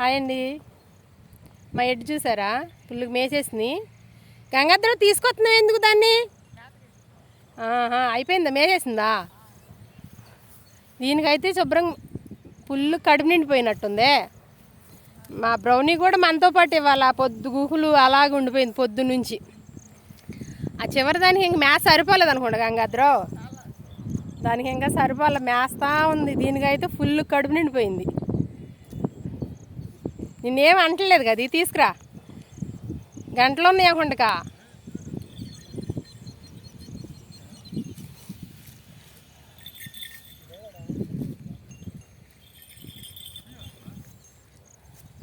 Hi అండి. మా ఎడ్డు చూసారా? పుల్లుకి మేసేసింది. గంగాధర తీసుకొస్తున్నావు ఎందుకు దాన్ని? అయిపోయిందా? మేసేసిందా? దీనికైతే శుభ్రం పుల్లు కడుపు నిండిపోయినట్టుంది. మా బ్రౌనీ కూడా మనతో పాటు ఇవ్వాలి ఆ పొద్దు గుహులు అలాగే ఉండిపోయింది పొద్దు నుంచి. ఆ చివరి దానికి ఇంక మ్యాథ్ సరిపోలేదు అనుకోండి గంగాధరం. దానికి ఇంకా సరిపోలే మేస్తా ఉంది. దీనికైతే ఫుల్ కడుపు నిండిపోయింది. నిన్నేం అంటలేదు కదా ఇది తీసుకురా. గంటలు ఉన్నాయి అనుకుంటా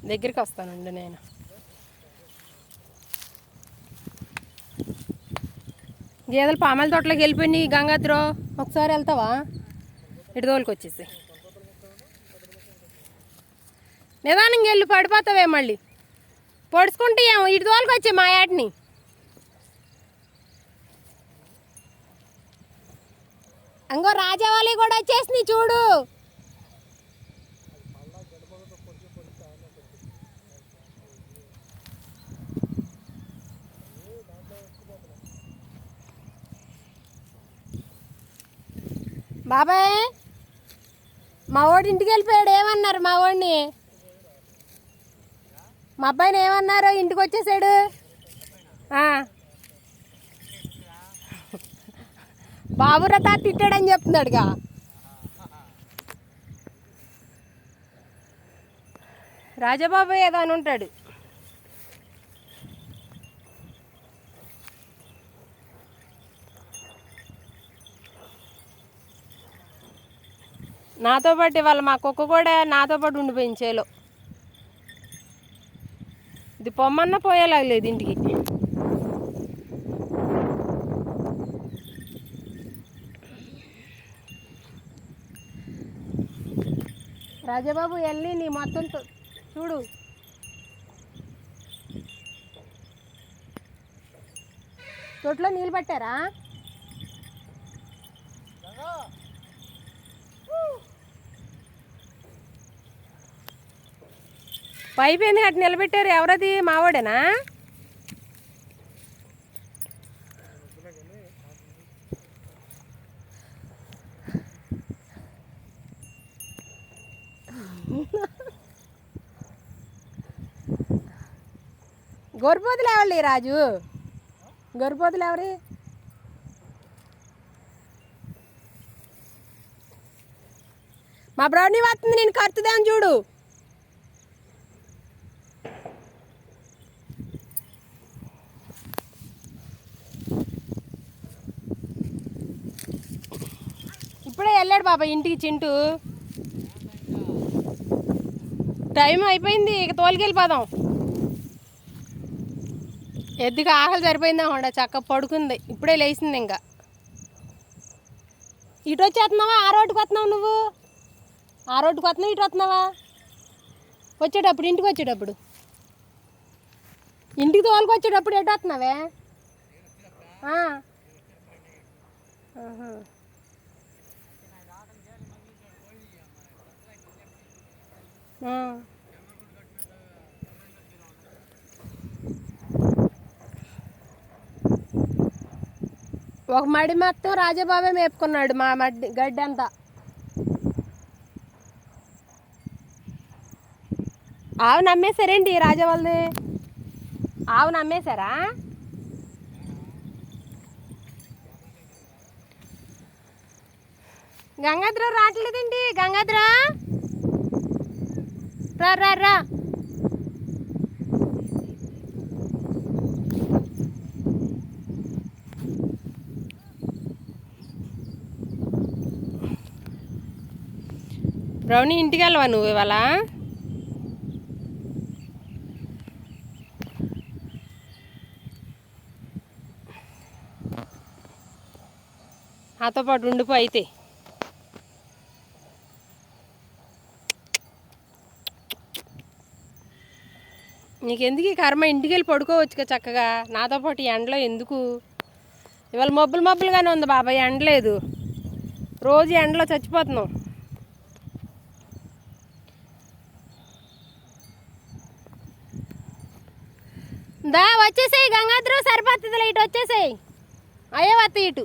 దగ్గరికి వస్తానండి నేను. గేదెలు పామాల తోటలోకి వెళ్ళిపోయినాయి గంగాత్రో ఒకసారి వెళ్తావా? ఇటు తోలికి వచ్చేసి నిదానంగా వెళ్ళి పడిపోతావే మళ్ళీ. పొడుచుకుంటే ఏమో ఇటు తోలుకు వచ్చే మా యాటిని అంగో రాజావాలి కూడా వచ్చేసింది చూడు. బాబాయ్ మా వాడి ఇంటికి వెళ్ళిపోయాడు ఏమన్నారు మా వాడిని? మా అబ్బాయిని ఏమన్నారు ఇంటికి వచ్చేసాడు. ఆ. బాబు రథ తిట్టాడని చెప్తున్నాడుగా. రాజబాబు ఏదో అని ఉంటాడు. నాతో పాటు ఇవాళ మా కుక్క కూడా నాతో పాటు ఉండిపోయింది చేలో. ఇది పొమ్మన్న పోయేలాగలేదు ఇంటికి. రాజబాబు వెళ్ళి నీ మొత్తం చూడు. తొట్లో నీళ్ళు పట్టారా? పైపు ఎందుకు అటు నిలబెట్టారు? ఎవరది? మావాడేనా గొర్రెపోతులు ఎవరి రాజు? గొర్రెపోతులు ఎవరి? మా బ్రౌనీ వస్తుంది నేను కత్తుదాం చూడు ఇప్పుడే వెళ్ళాడు బాబా ఇంటికి చింటూ. టైం అయిపోయింది ఇక తోలుకెళ్ళిపోదాం ఎద్దుగా ఆకలి సరిపోయిందా హోండా చక్క పడుకుంది. ఇప్పుడే లేచింది ఇంకా. ఇటు వచ్చేస్తున్నావా? ఆ రోడ్డుకి వస్తున్నావు నువ్వు? ఆ రోడ్డుకి వస్తున్నావు? ఇటు వస్తున్నావా? వచ్చేటప్పుడు ఇంటికి వచ్చేటప్పుడు. ఇంటికి తోలుకు వచ్చేటప్పుడు ఎటు వస్తున్నావే ఆ. ఆహా. ఆ. ఒక మడి మొత్తం రాజబాబే మేపుకున్నాడు మా మడ్డి గడ్డి అంతా. ఆవు నమ్మేశారండి రాజా వాళ్ళది ఆవు నమ్మేశారా? గంగాధ్ర రావట్లేదండి గంగాధర? రా రా రా. బ్రౌనీ ఇంటికి వెళ్ళవా నువ్వు ఇవాళ? నాతో పాటు ఉండిపో అయితే. నీకెందుకు ఈ కర్మ? ఇంటికి వెళ్ళి పడుకోవచ్చుగా చక్కగా. నాతో పాటు ఎండలో ఎందుకు? ఇవాళ మబ్బులు మబ్బులుగానే ఉంది బాబాయ్ ఎండలేదు రోజు ఎండలో చచ్చిపోతున్నాం. దా వచ్చేసేయి గంగాధరం సరిపోతుంది ఇటు వచ్చేసేయి. అయ్యే వత్త ఇటు.